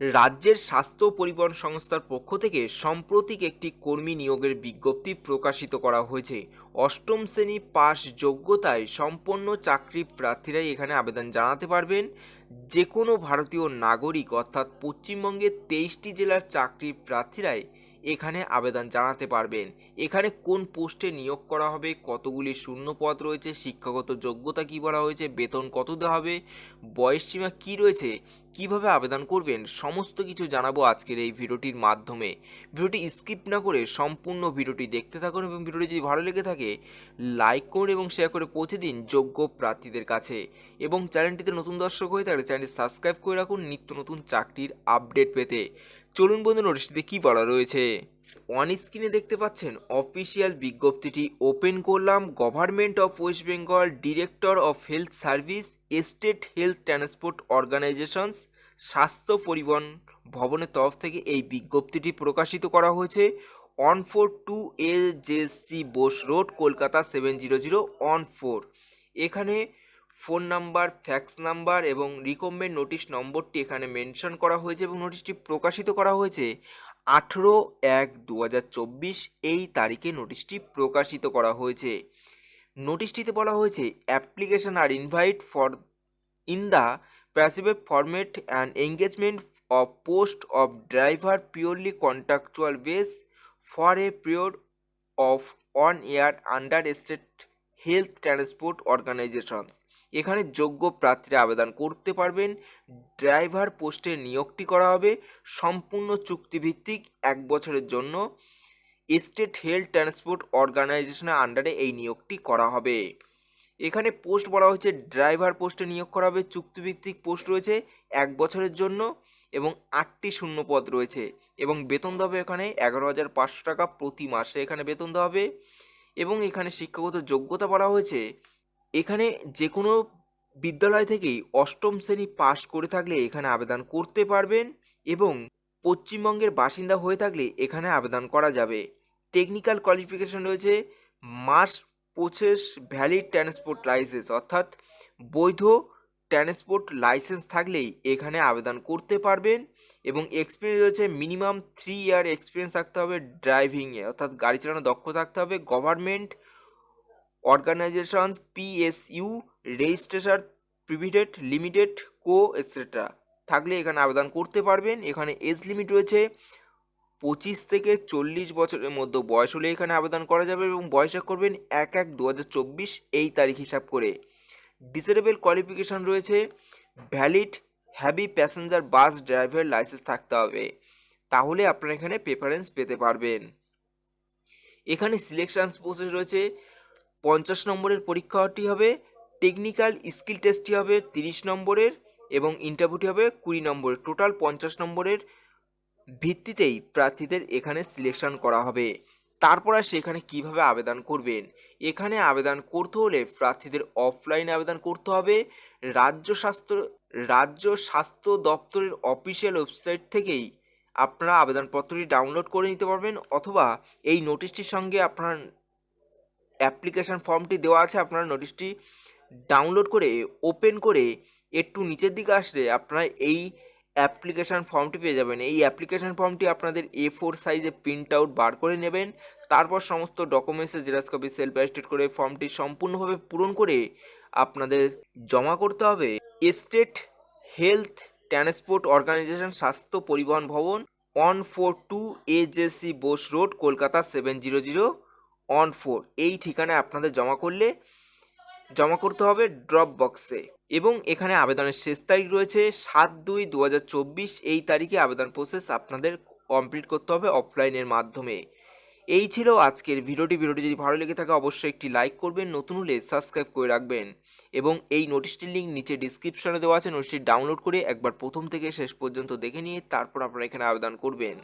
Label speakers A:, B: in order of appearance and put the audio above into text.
A: রাজ্যের স্বাস্থ্য পরিবহন সংস্থার পক্ষ থেকে সাম্প্রতিক একটি কর্মী নিয়োগের বিজ্ঞপ্তি প্রকাশিত করা হয়েছে। অষ্টম শ্রেণি পাস যোগ্যতায় সম্পন্ন চাকরি প্রার্থীরাই এখানে আবেদন জানাতে পারবেন। যে কোনো ভারতীয় নাগরিক অর্থাৎ পশ্চিমবঙ্গের তেইশটি জেলার চাকরি প্রার্থীরাই এখানে আবেদন জানাতে পারবেন। এখানে কোন পোস্টে নিয়োগ করা হবে, কতগুলি শূন্য পদ রয়েছে, শিক্ষাগত যোগ্যতা কী বলা হয়েছে, বেতন কত দেওয়া হবে, বয়স সীমা কী রয়েছে, কীভাবে আবেদন করবেন, সমস্ত কিছু জানাব আজকের এই ভিডিওটির মাধ্যমে। ভিডিওটি স্কিপ না করে সম্পূর্ণ ভিডিওটি দেখতে থাকুন এবং ভিডিওটি যদি ভালো লেগে থাকে, লাইক করুন এবং শেয়ার করে পৌঁছে দিন যোগ্য প্রার্থীদের কাছে। এবং চ্যানেলটিতে নতুন দর্শক হয়ে থাকলে চ্যানেলটি সাবস্ক্রাইব করে রাখুন নিত্য নতুন চাকরির আপডেট পেতে। চলুন বন্ধু নোটিশটিতে কী বলা রয়েছে? অন স্ক্রিনে দেখতে পাচ্ছেন অফিসিয়াল বিজ্ঞপ্তিটি ওপেন করলাম government of West Bengal director of health service state health transport organisations স্বাস্থ্য পরিবহন ভবনের তরফ থেকে এই বিজ্ঞপ্তিটি প্রকাশিত করা হয়েছে। One four two A C Bose road Kolkata seven zero zero one four এখানে ফোন নাম্বার, ফ্যাক্স নাম্বার এবং রিকমেন্ড নোটিশ নম্বরটি এখানে মেনশন করা হয়েছে এবং নোটিশটি প্রকাশিত করা হয়েছে আঠেরো এক দু এই তারিখে নোটিশটি প্রকাশিত করা হয়েছে। নোটিশটিতে বলা হয়েছে, application are invite for in the passivate format and engagement of post of driver purely contractual base for a period of one year under state health transport organisations. এখানে যোগ্য প্রার্থীরা আবেদন করতে পারবেন, ড্রাইভার পোস্টে নিয়োগটি করা হবে, সম্পূর্ণ চুক্তিভিত্তিক এক বছরের জন্য। স্টেট হেলথ ট্রান্সপোর্ট অর্গানাইজেশনের আন্ডারে এই নিয়োগটি করা হবে। এখানে পোস্ট বলা হচ্ছে ড্রাইভার পোস্টে নিয়োগ করা হবে, চুক্তিভিত্তিক পোস্ট রয়েছে, এক বছরের জন্য এবং আটটি শূন্য পদ রয়েছে এবং বেতন দেওয়া হবে এখানে এগারো হাজার পাঁচশো টাকা প্রতি মাসে এখানে বেতন দেওয়া হবে এবং এখানে শিক্ষাগত যোগ্যতা বলা হয়েছে এখানে যে কোনো বিদ্যালয় থেকেই অষ্টম শ্রেণি পাশ করে থাকলে এখানে আবেদন করতে পারবেন এবং পশ্চিমবঙ্গের বাসিন্দা হয়ে থাকলে এখানে আবেদন করা যাবে। টেকনিক্যাল কোয়ালিফিকেশন রয়েছে must possess valid transport licence, অর্থাৎ বৈধ ট্রান্সপোর্ট লাইসেন্স থাকলেই এখানে আবেদন করতে পারবেন এবং এক্সপিরিয়েন্স রয়েছে মিনিমাম থ্রি ইয়ার এক্সপিরিয়েন্স থাকতে হবে ড্রাইভিংয়ে, অর্থাৎ গাড়ি চালানো দক্ষ থাকতে হবে, government organisation PSU registration, private, limited, co etcetera থাকলে এখানে আবেদন করতে পারবেন। এখানে এজ লিমিট রয়েছে পঁচিশ থেকে চল্লিশ বছরের মধ্যে বয়স হলে এখানে আবেদন করা যাবে এবং বয়সে করবেন এক এক দু এই তারিখ হিসাব করে। ডিসেবল কোয়ালিফিকেশন রয়েছে। Valid heavy passenger bus driver licence থাকতে হবে। তাহলে আপনারা এখানে প্রেফারেন্স পেতে পারবেন। এখানে সিলেকশন প্রসেস রয়েছে। পঞ্চাশ নম্বরের পরীক্ষাটি হবে টেকনিক্যাল স্কিল টেস্টটি হবে তিরিশ নম্বরের এবং ইন্টারভিউটি হবে কুড়ি নম্বরের। টোটাল পঞ্চাশ নম্বরের ভিত্তিতেই প্রার্থীদের এখানে সিলেকশন করা হবে। তারপর আর সেখানে কীভাবে আবেদন করবেন? এখানে আবেদন করতে হলে প্রার্থীদের অফলাইনে আবেদন করতে হবে। রাজ্য স্বাস্থ্য রাজ্য স্বাস্থ্য দপ্তরের অফিসিয়াল ওয়েবসাইট থেকেই আপনারা আবেদনপত্রটি ডাউনলোড করে নিতে পারবেন অথবা এই নোটিশটির সঙ্গে আপনার অ্যাপ্লিকেশান ফর্মটি দেওয়া আছে, আপনারা নোটিশটি ডাউনলোড করে ওপেন করে একটু নিচের দিকে আসলে আপনারা এই অ্যাপ্লিকেশান ফর্মটি পেয়ে যাবেন। এই অ্যাপ্লিকেশান ফর্মটি আপনাদের এ ফোর সাইজে প্রিন্ট আউট বার করে নেবেন, তারপর সমস্ত ডকুমেন্টসের জেরক্স কপি সেলফ অ্যাস্টেড করে ফর্মটি সম্পূর্ণভাবে পূরণ করে আপনাদের জমা করতে হবে। স্টেট হেলথ ট্রান্সপোর্ট অর্গানাইজেশন স্বাস্থ্য পরিবহন ভবন one four two AJC Bose road Kolkata seven zero zero one four এই ঠিকানায় আপনাদের জমা করলে জমা করতে হবে ড্রপ বক্সে এবং এখানে আবেদনের শেষ তারিখ রয়েছে সাত দুই দু এই তারিখে আবেদন প্রসেস আপনাদের কমপ্লিট করতে হবে অফলাইনের মাধ্যমে। এই ছিল আজকের ভিডিওটি। ভিডিওটি যদি ভালো লেগে থাকে অবশ্যই একটি লাইক করবেন, নতুন হলে সাবস্ক্রাইব করে রাখবেন। এবং এই নোটিশটির লিঙ্ক নিচে ডিসক্রিপশনে দেওয়া আছে নোটিশটি ডাউনলোড করে একবার প্রথম থেকে শেষ পর্যন্ত দেখে নিয়ে তারপর আপনারা এখানে আবেদন করবেন।